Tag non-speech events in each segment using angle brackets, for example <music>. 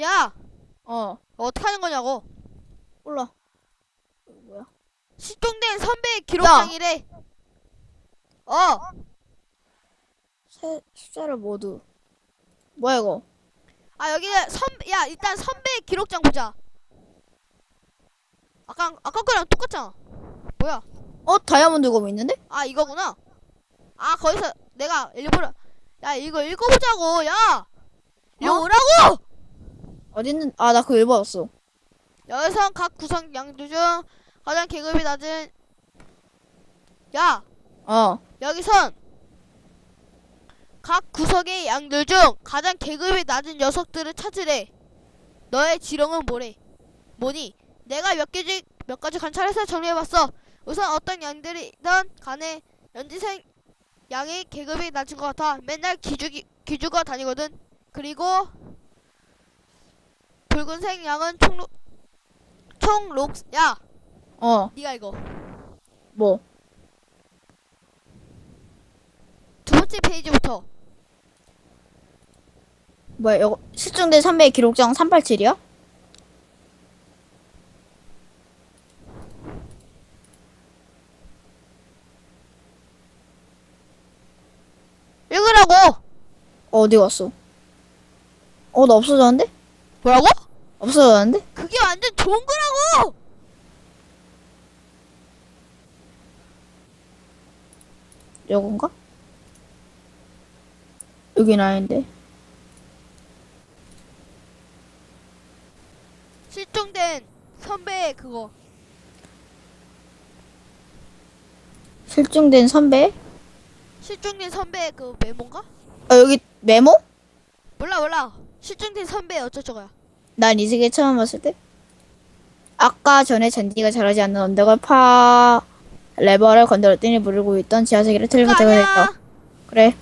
야, 어, 어떻게 하는 거냐고. 몰라. 뭐야? 실종된 선배 기록장이래. 어, 세, 숫자를 모두. 뭐야, 이거? 아 여기는 선배, 야 일단 선배 기록장 보자. 아까 아까 거랑 똑같잖아. 뭐야? 어, 다이아몬드 검 있는데? 아 이거구나. 아 거기서 내가 일부러 야 이거 읽어보자고. 야, 이거 어? 오라고. 어딨는, 아, 나 그거 읽어봤어. 여기서 각 구성 양조 중 가장 계급이 낮은 야 어, 여기선 각 구석의 양들 중 가장 계급이 낮은 녀석들을 찾으래. 너의 지령은 뭐래? 뭐니? 내가 몇 가지 몇 가지 관찰해서 정리해봤어. 우선 어떤 양들이든 간에 연지생 양의 계급이 낮은 것 같아. 맨날 기죽이 기죽어 다니거든. 그리고 붉은색 양은 총록 총록 야 어, 네가 이거 뭐. 두 번째 페이지부터 뭐야, 이거, 실종된 선배의 기록장 387이야? 읽으라고. 어, 어디 갔어? 어, 나 없어졌는데? 뭐라고? 없어졌는데? 그게 완전 좋은 거라고! 요건가? 여긴 아닌데. 실종된 선배의 그거. 실종된 선배? 실종된 선배의 그 메모인가? 아, 여기 메모? 몰라, 몰라. 실종된 선배 어쩌저거야. 난 이 세계 처음 봤을 때 아까 전에 잔디가 자라지 않는 언덕을 파 레버를 건드렸더니 물고 있던 지하 세계를 틀고 그거 들어갔다. 아니야. 그래.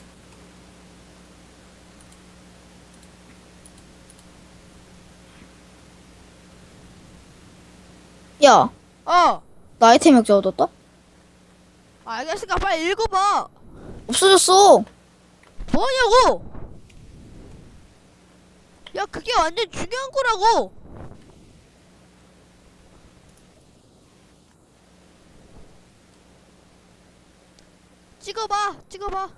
야, 어. 나 아이템 액자 얻었다? 알겠으니까 빨리 읽어봐. 없어졌어. 뭐냐고! 야, 그게 완전 중요한 거라고! 찍어봐, 찍어봐.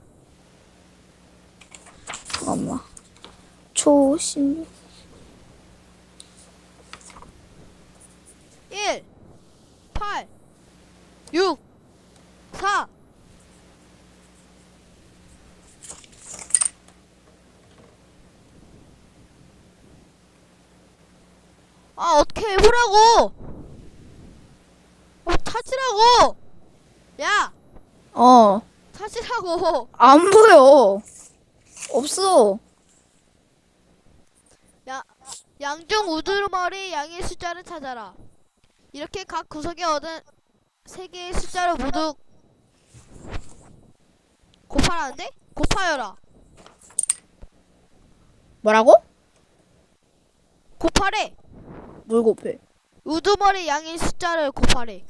잠깐만. 초심. 아, 어떻게 해보라고! 어, 찾으라고! 야! 어, 찾으라고! 안 보여. 없어. 야, 양중 우두머리 양의 숫자를 찾아라. 이렇게 각 구석에 얻은 세 개의 숫자를 모두 곱하라는데? 곱하여라. 뭐라고? 곱하래. 뭘 곱해? 우두머리 양의 숫자를 곱하래.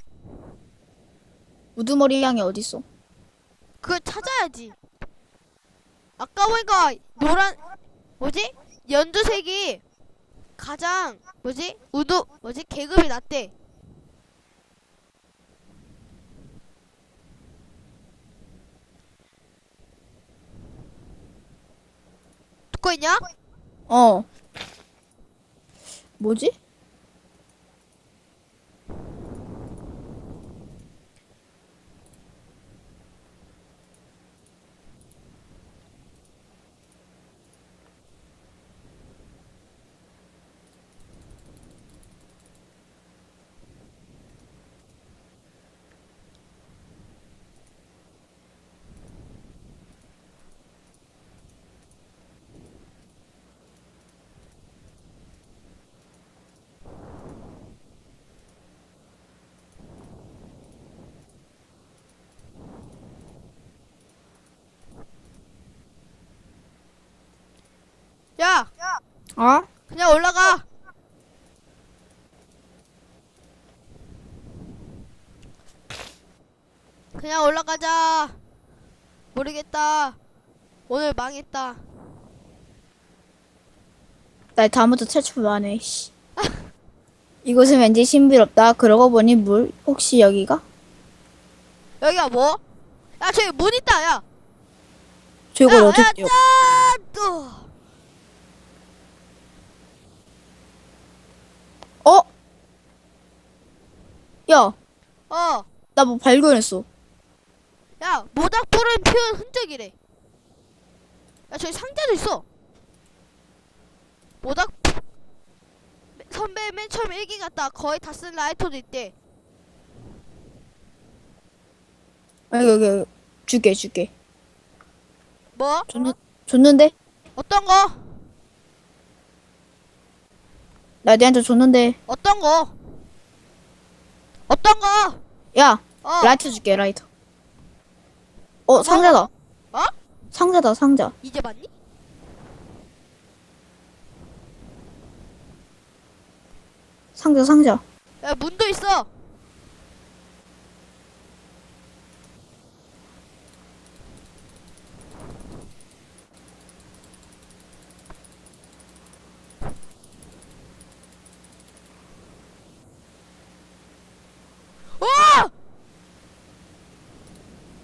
우두머리 양이 어딨어? 그걸 찾아야지. 아까 보니까 노란 뭐지? 연두색이 가장 뭐지? 우두 뭐지? 계급이 낮대. 듣고 있냐? 어. 뭐지? 야, 어? 그냥 올라가. 그냥 올라가자. 모르겠다. 오늘 망했다. 나 다음부터 탈출 안 해. 씨. 이곳은 왠지 신비롭다. 그러고 보니 물 혹시 여기가? 여기가 뭐? 야 저기 문 있다 야. 저걸 야, 어떻게 야, 뛰어? 짠! 또. 어? 야, 어. 나 뭐 발견했어. 야 모닥불은 피운 흔적이래. 야 저기 상자도 있어. 모닥 선배 맨 처음 일기 갔다 거의 다 쓴 라이터도 있대. 여기 여기 여기. 줄게 줄게. 뭐? 줬는 줬는데? 어떤 거? 나 니한테 줬는데. 어떤 거? 어떤 거? 야, 어. 라이터 줄게 라이터. 어 상자다. 어? 상자다 상자. 이제 봤니? 상자 상자. 야 문도 있어.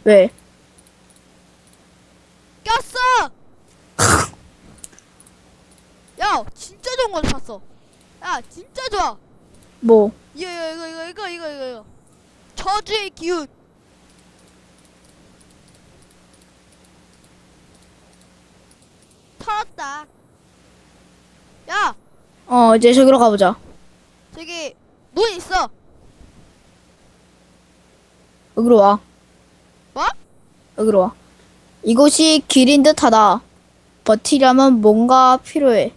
왜? 꼈어! <laughs> 야, 진짜 좋은 거 샀어. 야, 진짜 좋아. 뭐? 이거, 이거, 이거, 이거, 이거, 이거, 이거. 저주의 기운. 털었다. 야, 어 이제 저기로 가보자. 저기, 눈 있어. 여기로 와. 뭐? 여기로 와. 이곳이 길인 듯하다. 버티려면 뭔가 필요해.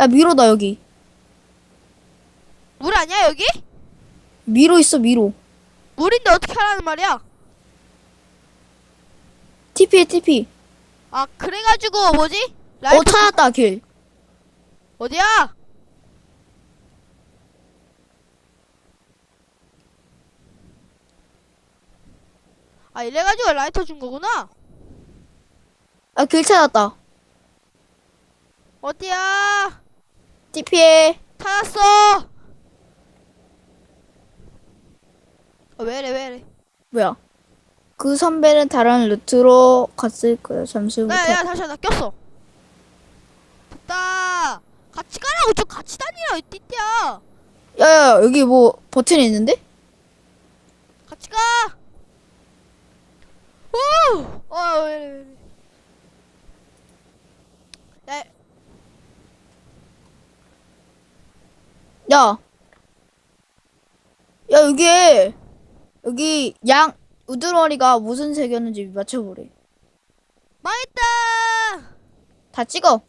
야 미로다 여기. 물 아니야 여기? 미로 있어 미로. 물인데 어떻게 하라는 말이야? TP에 TP. 아 그래가지고 뭐지? 어 라이트 찾았다 길. 어디야? 아 이래가지고 라이터 준 거구나. 아 길 찾았다. 어디야? TP에. 찾았어. 어, 왜래 왜래? 뭐야? 그 선배는 다른 루트로 갔을 거야. 잠시 후부터. 야, 야 다시 나 꼈어. 됐다. 같이 가라고 좀 같이 다니라 이 띠띠야. 야야 여기 뭐 버튼이 있는데? 같이 가. 오! 어 왜래 왜래? 야, 야. 야, 여기에, 여기 양, 우두머리가 무슨 색이었는지 맞춰보래. 망했다. 다 찍어.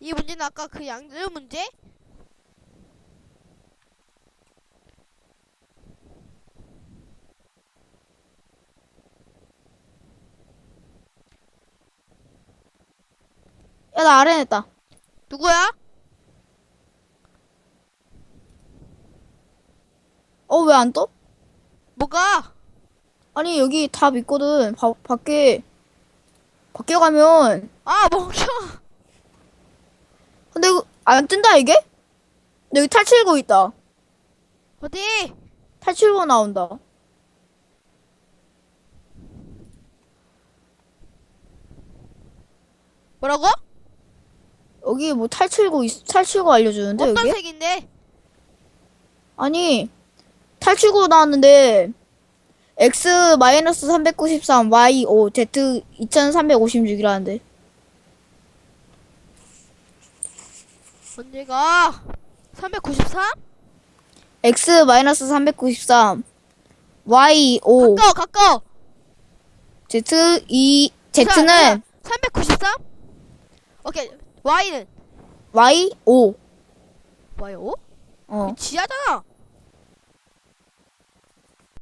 이 문제는 아까 그 양들 문제? 야, 나 아래 냈다. 누구야? 어, 왜 안 떠? 뭐가? 아니, 여기 답 있거든. 바, 밖에, 밖에 가면, 아 멍청. 근데 이거 안 뜬다, 이게? 근데 여기 탈출구 있다. 어디? 탈출구 나온다. 뭐라고? 여기 뭐 탈출구, 있- 탈출구 알려주는데, 어떤 여기? 색인데? 아니, 탈출구 나왔는데, X-393, Y5, Z 2356이라는데. 언제가? 393? X-393, Y5, 가까워 가까워. Z 2, Z는 393? 오케이. Y는 Y5. Y5? 어. 지하잖아.